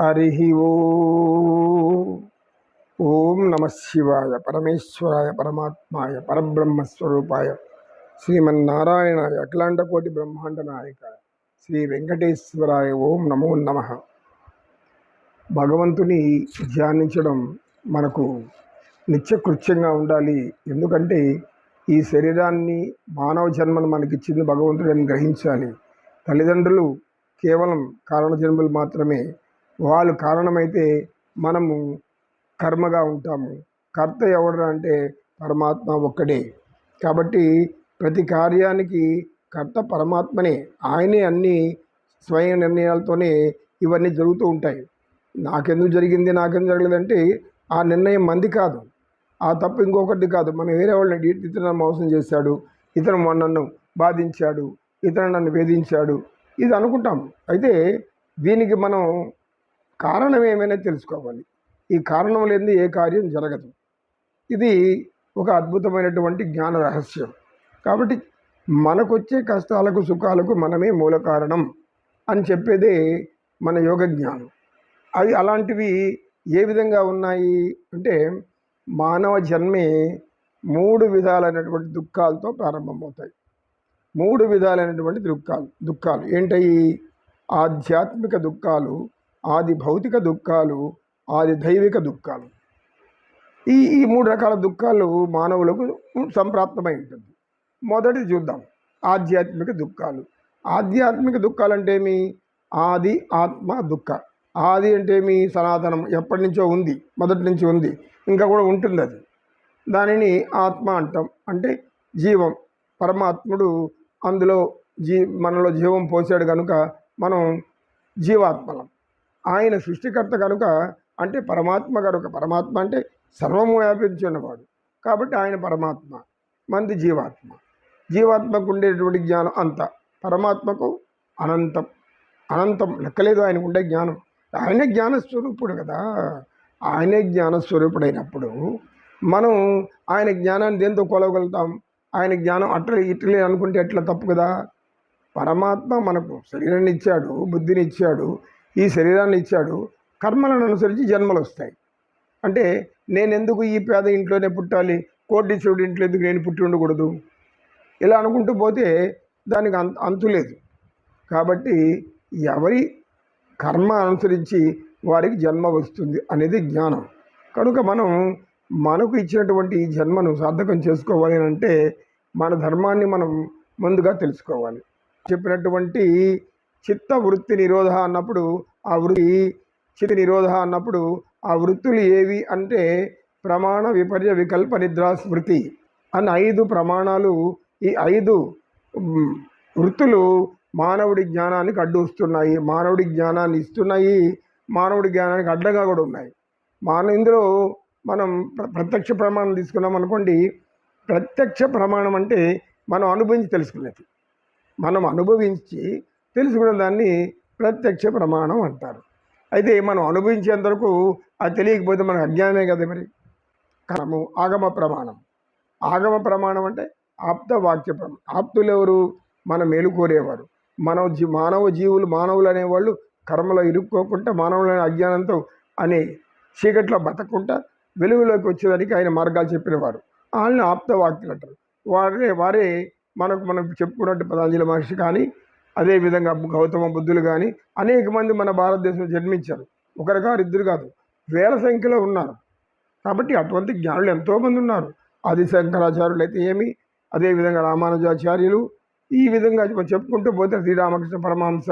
హరి ఓ ఓం నమ శివాయ పరమేశ్వరాయ పరమాత్మాయ పరబ్రహ్మస్వరూపాయ శ్రీమన్నారాయణాయ అఖిలాండకోటి బ్రహ్మాండ నాయక శ్రీ వెంకటేశ్వరాయ ఓం నమో నమ. భగవంతుని ధ్యానించడం మనకు నిత్యకృత్యంగా ఉండాలి. ఎందుకంటే ఈ శరీరాన్ని మానవ జన్మను మనకిచ్చింది భగవంతుడని గ్రహించాలి. తల్లిదండ్రులు కేవలం కారణ జన్మలు మాత్రమే వాళ్ళు కారణమైతే మనము కర్మగా ఉంటాము. కర్త ఎవరు అంటే పరమాత్మ ఒక్కడే. కాబట్టి ప్రతి కార్యానికి కర్త పరమాత్మనే. ఆయనే అన్ని స్వయం నిర్ణయాలతోనే ఇవన్నీ జరుగుతూ ఉంటాయి. నాకెందుకు జరిగింది నాకెందుకు జరగలేదంటే ఆ నిర్ణయం మంది కాదు. ఆ తప్పు ఇంకొకటి కాదు. మనం వేరే వాళ్ళని ఇతను మోసం చేశాడు ఇతను నన్ను బాధించాడు ఇతను నన్ను వేధించాడు. ఇది అనుకుంటాం. అయితే దీనికి మనం కారణం ఏమైనా తెలుసుకోవాలి. ఈ కారణం లేనిది ఏ కార్యం జరగదు. ఇది ఒక అద్భుతమైనటువంటి జ్ఞాన రహస్యం. కాబట్టి మనకొచ్చే కష్టాలకు సుఖాలకు మనమే మూల కారణం అని చెప్పేదే మన యోగ జ్ఞానం. అవి అలాంటివి ఏ విధంగా ఉన్నాయి అంటే మానవ జన్మే మూడు విధాలైనటువంటి దుఃఖాలతో ప్రారంభమవుతాయి. మూడు విధాలైనటువంటి దుఃఖాలు దుఃఖాలు ఏంటయి ఆధ్యాత్మిక దుఃఖాలు ఆది భౌతిక దుఃఖాలు ఆది దైవిక దుఃఖాలు. ఈ ఈ మూడు రకాల దుఃఖాలు మానవులకు సంప్రాప్తమై ఉంటుంది. మొదటిది చూద్దాం. ఆధ్యాత్మిక దుఃఖాలు. ఆధ్యాత్మిక దుఃఖాలు అంటే ఏమి? ఆది ఆత్మ దుఃఖ. ఆది అంటే మీ సనాతనం ఎప్పటి నుంచో ఉంది మొదటి నుంచి ఉంది ఇంకా కూడా ఉంటుంది అది. దానిని ఆత్మ అంటాం. అంటే జీవం. పరమాత్ముడు అందులో జీ మనలో జీవం పోసాడు కనుక మనం జీవాత్మలం. ఆయన సృష్టికర్త కనుక అంటే పరమాత్మ కనుక పరమాత్మ అంటే సర్వము వ్యాపించి ఉన్నవాడు కాబట్టి ఆయన పరమాత్మ మంది జీవాత్మ. జీవాత్మకు ఉండేటువంటి జ్ఞానం అంత పరమాత్మకు అనంతం. అనంతం లెక్కలేదు ఆయనకు ఉండే జ్ఞానం. ఆయనే జ్ఞానస్వరూపుడు కదా. ఆయనే జ్ఞానస్వరూపుడైనప్పుడు మనం ఆయన జ్ఞానాన్ని దేంతో కొలవగలుగుతాం? ఆయన జ్ఞానం అట్లా ఇట్లే అనుకుంటే ఎట్లా తప్పు కదా? పరమాత్మ మనకు శరీరాన్ని ఇచ్చాడు బుద్ధిని ఇచ్చాడు ఈ శరీరాన్ని ఇచ్చాడు. కర్మలను అనుసరించి జన్మలు వస్తాయి. అంటే నేను ఎందుకు ఈ పేద ఇంట్లోనే పుట్టాలి? కోటీశ్వరుడు ఇంట్లో ఎందుకు నేను పుట్టి ఉండకూడదు? ఇలా అనుకుంటూ పోతే దానికి అంత అంతు లేదు. కాబట్టి ఎవరి కర్మ అనుసరించి వారికి జన్మ వస్తుంది అనేది జ్ఞానం. కనుక మనం మనకు ఇచ్చినటువంటి ఈ జన్మను సార్థకం చేసుకోవాలి అని అంటే మన ధర్మాన్ని మనం ముందుగా తెలుసుకోవాలి. చెప్పినటువంటి చిత్త వృత్తి నిరోధ అన్నప్పుడు ఆ వృత్తి చిత్త నిరోధ అన్నప్పుడు ఆ వృత్తులు ఏవి అంటే ప్రమాణ విపర్య వికల్ప నిద్రా స్మృతి అన్న ఐదు ప్రమాణాలు ఈ ఐదు వృత్తులు మానవుడి జ్ఞానానికి అడ్డు వస్తున్నాయి. మానవుడి జ్ఞానాన్ని ఇస్తున్నాయి. మానవుడి జ్ఞానానికి అడ్డగా కూడా ఉన్నాయి. మానవ ఇందులో మనం ప్ర- ప్రత్యక్ష ప్రమాణం తీసుకున్నాం అనుకోండి. ప్రత్యక్ష ప్రమాణం అంటే మనం అనుభవించి తెలుసుకునేది. మనం అనుభవించి తెలుసుకున్న దాన్ని ప్రత్యక్ష ప్రమాణం అంటారు. అయితే మనం అనుభవించేంత వరకు అది తెలియకపోతే మనకు అజ్ఞానమే కదా మరి. కారణము ఆగమ ప్రమాణం. ఆగమ ప్రమాణం అంటే ఆప్త వాక్య ప్రమాణం ఆప్తులు ఎవరు? మన మేలుకోరేవారు. మనవ మన జీ మానవ జీవులు మానవులు అనేవాళ్ళు కర్మలో ఇరుక్కోకుండా మానవులైన అజ్ఞానంతో అనే చీకట్లో బతకకుండా వెలుగులోకి వచ్చేదానికి ఆయన మార్గాలు చెప్పినవారు. వాళ్ళని ఆప్త వాక్యులు అంటారు. వారే వారే మనకు మనం చెప్పుకున్నట్టు పతాంజలి మహర్షి కానీ అదేవిధంగా గౌతమ బుద్ధులు కానీ అనేక మంది మన భారతదేశంలో జన్మించారు. ఒకరు కాదు ఇద్దరు కాదు వేల సంఖ్యలో ఉన్నారు. కాబట్టి అటువంటి జ్ఞానులు ఎంతోమంది ఉన్నారు. ఆది శంకరాచార్యులు అయితే ఏమి అదేవిధంగా రామానుజాచార్యులు ఈ విధంగా చెప్పుకుంటూ పోతే శ్రీరామకృష్ణ పరమహంస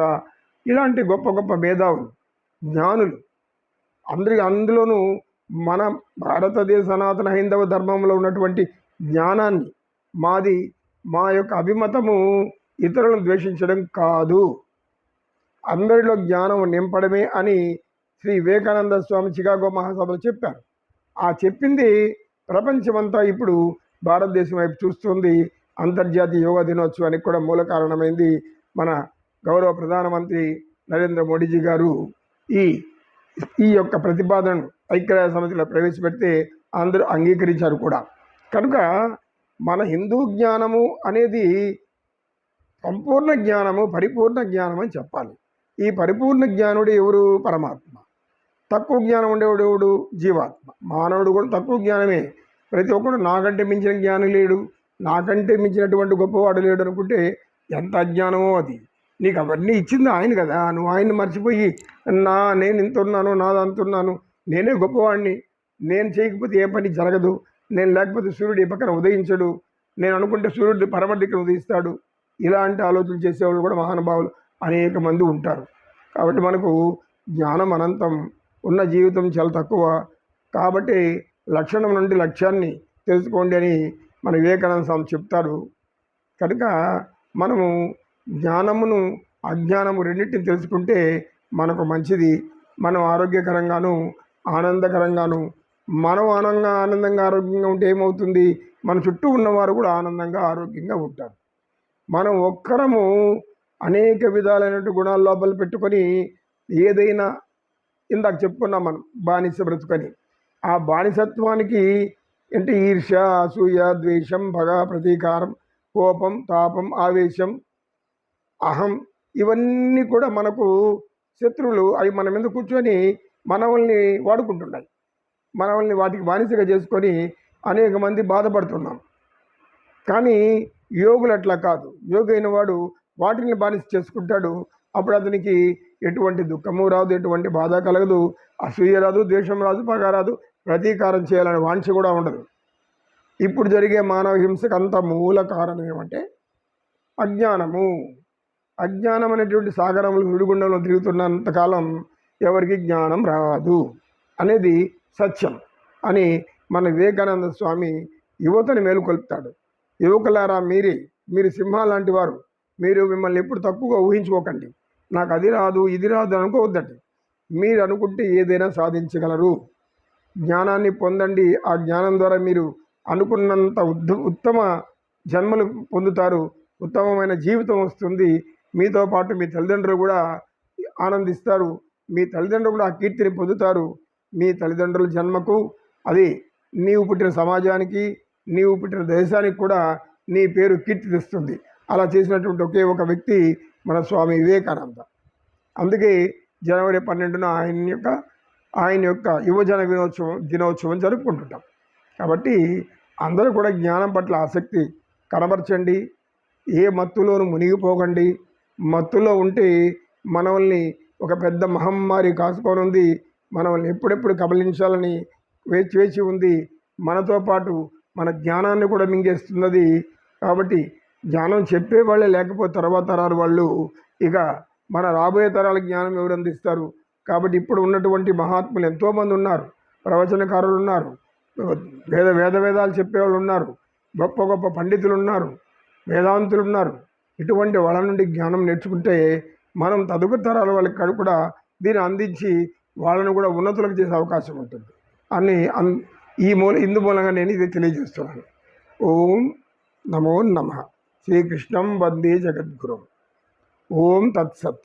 ఇలాంటి గొప్ప గొప్ప మేధావులు జ్ఞానులు. అందరి అందులోనూ మన భారతదేశ సనాతన హైందవ ధర్మంలో ఉన్నటువంటి జ్ఞానాన్ని మాది మా యొక్క అభిమతము ఇతరులను ద్వేషించడం కాదు. అందరిలో జ్ఞానం నింపడమే అని శ్రీ వివేకానంద స్వామి చికాగో మహాసభలో చెప్పారు. ఆ చెప్పింది ప్రపంచమంతా ఇప్పుడు భారతదేశం వైపు చూస్తుంది. అంతర్జాతీయ యోగా దినోత్సవానికి కూడా మూల కారణమైంది మన గౌరవ ప్రధానమంత్రి నరేంద్ర మోడీజీ గారు. ఈ ఈ యొక్క ప్రతిపాదనను ఐక్యరాజ్య సమితిలో ప్రవేశపెడితే అందరూ అంగీకరించారు కూడా. కనుక మన హిందూ జ్ఞానము అనేది సంపూర్ణ జ్ఞానము పరిపూర్ణ జ్ఞానం అని చెప్పాలి. ఈ పరిపూర్ణ జ్ఞానుడు ఎవరు? పరమాత్మ. తక్కువ జ్ఞానం ఉండేవాడు ఎవడు? జీవాత్మ. మానవుడు కూడా తక్కువ జ్ఞానమే. ప్రతి ఒక్కడు నాకంటే మించిన జ్ఞానం లేడు. నాకంటే మించినటువంటి గొప్పవాడు లేడు అనుకుంటే ఎంత అజ్ఞానమో అది. నీకు అవన్నీ ఇచ్చింది ఆయన కదా. నువ్వు ఆయన్ని మర్చిపోయి నా నేను ఇంత ఉన్నాను నాది అంతున్నాను. నేనే గొప్పవాడిని నేను చేయకపోతే ఏ పని జరగదు. నేను లేకపోతే సూర్యుడు ఈ పక్కన ఉదయించడు. నేను అనుకుంటే సూర్యుడు పరమ దిక్కున ఉదయిస్తాడు. ఇలాంటి ఆలోచనలు చేసేవాళ్ళు కూడా మహానుభావులు అనేక మంది ఉంటారు. కాబట్టి మనకు జ్ఞానం అనంతం ఉన్న జీవితం చాలా తక్కువ. కాబట్టి లక్షణం నుండి లక్ష్యాన్ని తెలుసుకోండి అని మన వివేకానంద స్వామి చెప్తారు కనుక మనము జ్ఞానమును అజ్ఞానము రెండింటిని తెలుసుకుంటే మనకు మంచిది. మనం ఆరోగ్యకరంగాను ఆనందకరంగాను మనం ఆనందంగా ఆనందంగా ఆరోగ్యంగా ఉంటే ఏమవుతుంది? మన చుట్టూ ఉన్నవారు కూడా ఆనందంగా ఆరోగ్యంగా ఉంటారు. మనం ఒక్కరము అనేక విధాలైనటువంటి గుణాలు లోపల పెట్టుకొని ఏదైనా ఇందాక చెప్పుకున్నాం మనం బానిస బ్రతుకని. ఆ బానిసత్వానికి అంటే ఈర్ష అసూయ ద్వేషం భగ ప్రతీకారం కోపం తాపం ఆవేశం అహం ఇవన్నీ కూడా మనకు శత్రువులు అవి మన మీద కూర్చొని మనవల్ని వాడుకుంటున్నాయి. మనవల్ని వాటికి బానిసగా చేసుకొని అనేక మంది బాధపడుతున్నాం. కానీ యోగులు అట్లా కాదు. యోగైన వాడు వాటిని బానిస చేసుకుంటాడు. అప్పుడు అతనికి ఎటువంటి దుఃఖము రాదు ఎటువంటి బాధ కలగదు. అసూయ రాదు ద్వేషం రాదు పగ రాదు. ప్రతీకారం చేయాలనే వాంఛ కూడా ఉండదు. ఇప్పుడు జరిగే మానవ హింసకు అంత మూల కారణం ఏమంటే అజ్ఞానము. అజ్ఞానం అనేటువంటి సాగరంలో విడుగుండంలో తిరుగుతున్నంతకాలం ఎవరికి జ్ఞానం రాదు అనేది సత్యం అని మన వివేకానంద స్వామి యువతని మేలుకొల్పుతాడు. యువకులారా మీరే మీరు సింహాలు లాంటి వారు. మీరు మిమ్మల్ని ఎప్పుడు తక్కువగా ఊహించుకోకండి. నాకు అది రాదు ఇది రాదు అనుకోవద్దండి. మీరు అనుకుంటే ఏదైనా సాధించగలరు. జ్ఞానాన్ని పొందండి. ఆ జ్ఞానం ద్వారా మీరు అనుకున్నంత ఉద్ ఉత్తమ జన్మలు పొందుతారు. ఉత్తమమైన జీవితం వస్తుంది. మీతో పాటు మీ తల్లిదండ్రులు కూడా ఆనందిస్తారు. మీ తల్లిదండ్రులు కూడా ఆ కీర్తిని పొందుతారు. మీ తల్లిదండ్రుల జన్మకు అది నీవు పుట్టిన సమాజానికి నీవు పుట్టిన దేశానికి కూడా నీ పేరు కీర్తి తెస్తుంది. అలా చేసినటువంటి ఒకే ఒక వ్యక్తి మన స్వామి వివేకానంద. అందుకే జనవరి పన్నెండున ఆయన యొక్క ఆయన యొక్క యువజన దినోత్సవం దినోత్సవం జరుపుకుంటుంటాం. కాబట్టి అందరూ కూడా జ్ఞానం పట్ల ఆసక్తి కనబరచండి. ఏ మత్తులోనూ మునిగిపోకండి. మత్తులో ఉంటే మనల్ని ఒక పెద్ద మహమ్మారి కాసుకొని మనల్ని ఎప్పుడెప్పుడు కబలించాలని వేచి వేచి ఉంది. మనతో పాటు మన జ్ఞానాన్ని కూడా మింగేస్తున్నది. కాబట్టి జ్ఞానం చెప్పేవాళ్ళే లేకపోతే తర్వాత తరాలు వాళ్ళు ఇక మన రాబోయే తరాల జ్ఞానం ఎవరు అందిస్తారు? కాబట్టి ఇప్పుడు ఉన్నటువంటి మహాత్ములు ఎంతోమంది ఉన్నారు ప్రవచనకారులు ఉన్నారు వేద వేద వేదాలు చెప్పేవాళ్ళు ఉన్నారు గొప్ప గొప్ప పండితులు ఉన్నారు వేదాంతులు ఉన్నారు. ఇటువంటి వాళ్ళ నుండి జ్ఞానం నేర్చుకుంటే మనం తదుపరి తరాల వాళ్ళకి కూడా దీన్ని అందించి వాళ్ళను కూడా ఉన్నతులకు చేసే అవకాశం ఉంటుంది. అని అన్ ఈ మూల ఇందు మూలంగా నేను ఇది తెలియజేస్తున్నాను. ఓం నమో నమ. శ్రీకృష్ణం వందే జగద్గురు. ఓం తత్సత్.